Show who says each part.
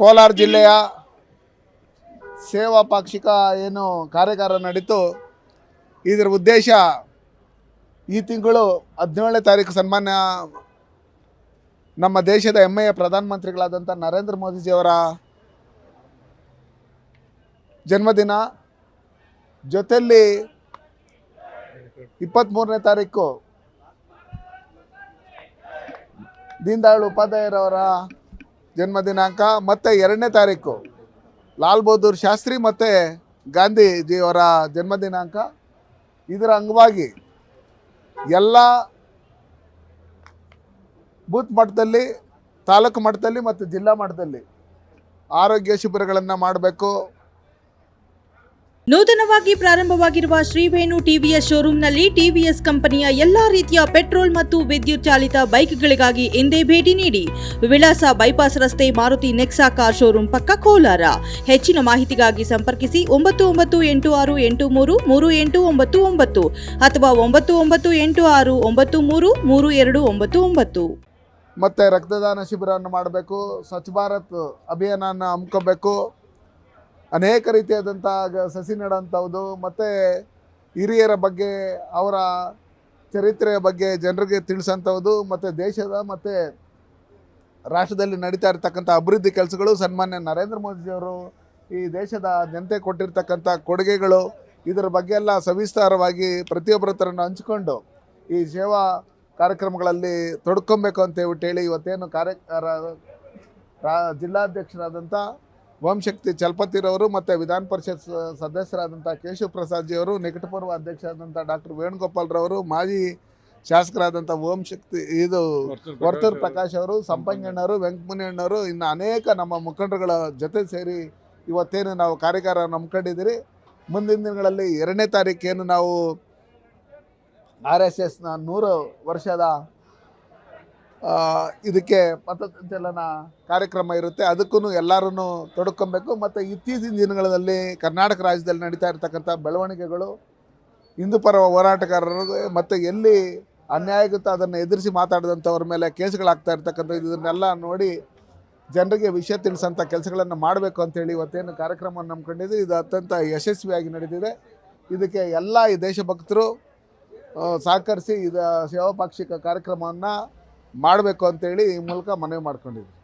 Speaker 1: ಕೋಲಾರ ಜಿಲ್ಲೆಯ ಸೇವಾ ಪಾಕ್ಷಿಕ ಏನು ಕಾರ್ಯಾಗಾರ ನಡೀತು. ಇದರ ಉದ್ದೇಶ ಈ ತಿಂಗಳು ಹದಿನೇಳನೇ ತಾರೀಕು ಸನ್ಮಾನ್ಯ ನಮ್ಮ ದೇಶದ ಹೆಮ್ಮೆಯ ಪ್ರಧಾನಮಂತ್ರಿಗಳಾದಂಥ ನರೇಂದ್ರ ಮೋದಿಜಿಯವರ ಜನ್ಮದಿನ. ಜೊತೆಯಲ್ಲಿ ಇಪ್ಪತ್ತ್ಮೂರನೇ ತಾರೀಕು ದೀನ್ ದಯಾಳ್ ಉಪಾಧ್ಯಾಯರವರ ಜನ್ಮ ದಿನಾಂಕ ಮತ್ತು ಎರಡನೇ ತಾರೀಕು. ಲಾಲ್ ಬಹದ್ದೂರ್ ಶಾಸ್ತ್ರಿ ಮತ್ತು ಗಾಂಧೀಜಿಯವರ ಜನ್ಮ ದಿನಾಂಕ ಇದರ ಅಂಗವಾಗಿ ಎಲ್ಲ ಬೂತ್ ಮಟ್ಟದಲ್ಲಿ, ತಾಲೂಕು ಮಟ್ಟದಲ್ಲಿ ಮತ್ತು ಜಿಲ್ಲಾ ಮಟ್ಟದಲ್ಲಿ ಆರೋಗ್ಯ ಶಿಬಿರಗಳನ್ನು ಮಾಡಬೇಕು.
Speaker 2: ನೂತನವಾಗಿ ಪ್ರಾರಂಭವಾಗಿರುವ ಶ್ರೀವೇಣು ಟಿವಿಎಸ್ ಶೋರೂಮ್ನಲ್ಲಿ ಟಿವಿಎಸ್ ಕಂಪನಿಯ ಎಲ್ಲಾ ರೀತಿಯ ಪೆಟ್ರೋಲ್ ಮತ್ತು ವಿದ್ಯುತ್ ಚಾಲಿತ ಬೈಕ್ಗಳಿಗಾಗಿ ಎಂದೇ ಭೇಟಿ ನೀಡಿ ವಿಳಾಸ ಬೈಪಾಸ್ ರಸ್ತೆ ಮಾರುತಿ ನೆಕ್ಸಾ ಕಾರ್ ಶೋರೂಮ್ ಪಕ್ಕ ಕೋಲಾರ. ಹೆಚ್ಚಿನ ಮಾಹಿತಿಗಾಗಿ ಸಂಪರ್ಕಿಸಿ ಒಂಬತ್ತು ಒಂಬತ್ತು ಎಂಟು ಆರು ಎಂಟು ಮೂರು ಮೂರು ಎಂಟು ಒಂಬತ್ತು ಒಂಬತ್ತು ಅಥವಾ ಒಂಬತ್ತು ಒಂಬತ್ತು ಎಂಟು ಆರು ಒಂಬತ್ತು ಮೂರು ಮೂರು ಎರಡು ಒಂಬತ್ತು ಒಂಬತ್ತು.
Speaker 1: ಮತ್ತು ರಕ್ತದಾನ ಶಿಬಿರವನ್ನು ಮಾಡಬೇಕು. ಸ್ವಚ್ಛ ಭಾರತ್ ಅಭಿಯಾನ ಹಮ್ಮಿಕೋಬೇಕು. ಅನೇಕ ರೀತಿಯಾದಂಥ ಸಸಿ ನೆಡೋಂಥದ್ದು ಮತ್ತು ಹಿರಿಯರ ಬಗ್ಗೆ, ಅವರ ಚರಿತ್ರೆಯ ಬಗ್ಗೆ ಜನರಿಗೆ ತಿಳಿಸೋಂಥದ್ದು ಮತ್ತು ದೇಶದ ಮತ್ತು ರಾಷ್ಟ್ರದಲ್ಲಿ ನಡೀತಾ ಇರತಕ್ಕಂಥ ಅಭಿವೃದ್ಧಿ ಕೆಲಸಗಳು ಸನ್ಮಾನ್ಯ ನರೇಂದ್ರ ಮೋದಿಯವರು ಈ ದೇಶದ ಜನತೆ ಕೊಟ್ಟಿರ್ತಕ್ಕಂಥ ಕೊಡುಗೆಗಳು, ಇದರ ಬಗ್ಗೆ ಎಲ್ಲ ಸವಿಸ್ತಾರವಾಗಿ ಪ್ರತಿಯೊಬ್ಬರ ಹತ್ರನೂ ಹಂಚಿಕೊಂಡು ಈ ಸೇವಾ ಕಾರ್ಯಕ್ರಮಗಳಲ್ಲಿ ತೊಡ್ಕೊಬೇಕು ಅಂತ ಹೇಳಿ ಇವತ್ತೇನು ಕಾರ್ಯ ರಾ- ಜಿಲ್ಲಾಧ್ಯಕ್ಷರಾದಂಥ ಓಂಶಕ್ತಿ ಚಲಪತಿರವರು ಮತ್ತು ವಿಧಾನ ಪರಿಷತ್ ಸದಸ್ಯರಾದಂಥ ಕೇಶವ ಪ್ರಸಾದ್ಜಿಯವರು ನಿಕಟಪೂರ್ವ ಅಧ್ಯಕ್ಷರಾದಂಥ ಡಾಕ್ಟರ್ ವೇಣುಗೋಪಾಲ್ರವರು ಮಾಜಿ ಶಾಸಕರಾದಂಥ ಓಂ ಶಕ್ತಿ ಇದು ವರ್ತೂರ್ ಪ್ರಕಾಶ್ ಅವರು ಸಂಪಂಗಣ್ಣವರು ವೆಂಕಮುನಿಯಣ್ಣವರು ಇನ್ನು ಅನೇಕ ನಮ್ಮ ಮುಖಂಡರುಗಳ ಜೊತೆ ಸೇರಿ ಇವತ್ತೇನು ನಾವು ಕಾರ್ಯಾಗಾರ ನಂಬ್ಕೊಂಡಿದ್ದೀರಿ ಮುಂದಿನ ದಿನಗಳಲ್ಲಿ ಎರಡನೇ ತಾರೀಕೇನು ನಾವು ಆರ್ ಎಸ್ ಎಸ್ನ ನೂರು ವರ್ಷದ ಇದಕ್ಕೆ ಪಥಸಂಚಲನ ಕಾರ್ಯಕ್ರಮ ಇರುತ್ತೆ. ಅದಕ್ಕೂ ಎಲ್ಲರೂ ತೊಡ್ಕೊಬೇಕು. ಮತ್ತು ಇತ್ತೀಚಿನ ದಿನಗಳಲ್ಲಿ ಕರ್ನಾಟಕ ರಾಜ್ಯದಲ್ಲಿ ನಡೀತಾ ಇರ್ತಕ್ಕಂಥ ಬೆಳವಣಿಗೆಗಳು, ಹಿಂದೂ ಪರ ಹೋರಾಟಗಾರರಿಗೆ ಮತ್ತು ಎಲ್ಲಿ ಅನ್ಯಾಯ ಆಗುತ್ತೋ ಅದನ್ನು ಎದುರಿಸಿ ಮಾತಾಡಿದಂಥವ್ರ ಮೇಲೆ ಕೇಸ್ಗಳಾಗ್ತಾ ಇರ್ತಕ್ಕಂಥ ಇದನ್ನೆಲ್ಲ ನೋಡಿ ಜನರಿಗೆ ವಿಷಯ ತಿಳಿಸೋಂಥ ಕೆಲಸಗಳನ್ನು ಮಾಡಬೇಕು ಅಂತೇಳಿ ಇವತ್ತೇನು ಕಾರ್ಯಕ್ರಮವನ್ನು ನಂಬ್ಕೊಂಡಿದ್ದು ಇದು ಅತ್ಯಂತ ಯಶಸ್ವಿಯಾಗಿ ನಡೆದಿದೆ ಇದಕ್ಕೆ ಎಲ್ಲ ಈ ದೇಶಭಕ್ತರು ಸಹಕರಿಸಿ ಇದು ಸೇವಾಪಾಕ್ಷಿಕ ಕಾರ್ಯಕ್ರಮವನ್ನು ಮಾಡಬೇಕು ಅಂತೇಳಿ ಈ ಮೂಲಕ ಮನವಿ ಮಾಡ್ಕೊಂಡಿದ್ವಿ.